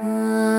啊。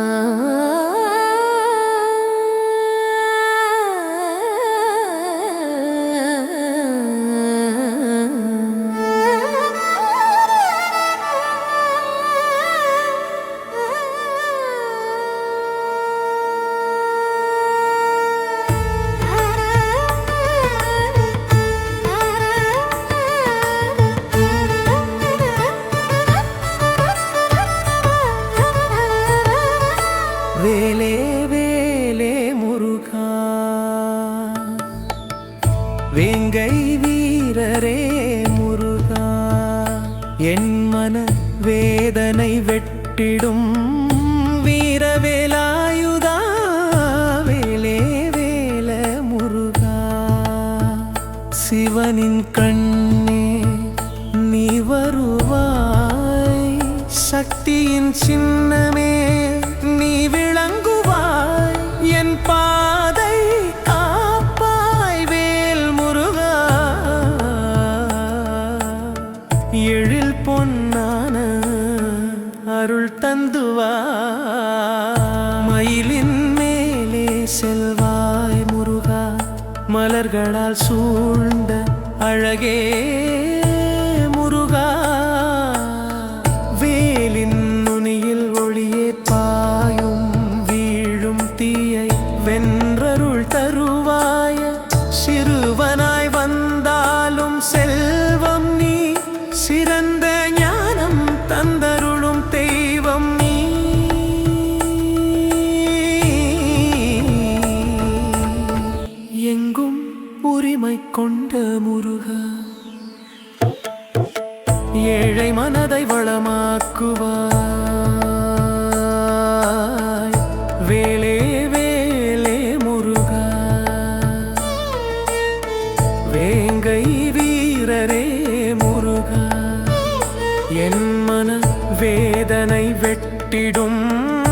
வேங்கை வீரரே முருகா என் மன வேதனை வெட்டிடும் வீரவேலாயுதா வேலே வேல முருகா. சிவனின் கண்ணே நீ வருவாய் சக்தியின் சின்னமே அருள் தந்துவா மயிலின் மேலே செல்வாய் முருகா மலர்களால் சூழ்ந்த அழகே. கொண்ட முருக. ஏழை மனதை வளமாக்குவாய். வேலே வேலே முருக. வேங்கை வீரரே முருக. என் மன வேதனை வெட்டிடும்.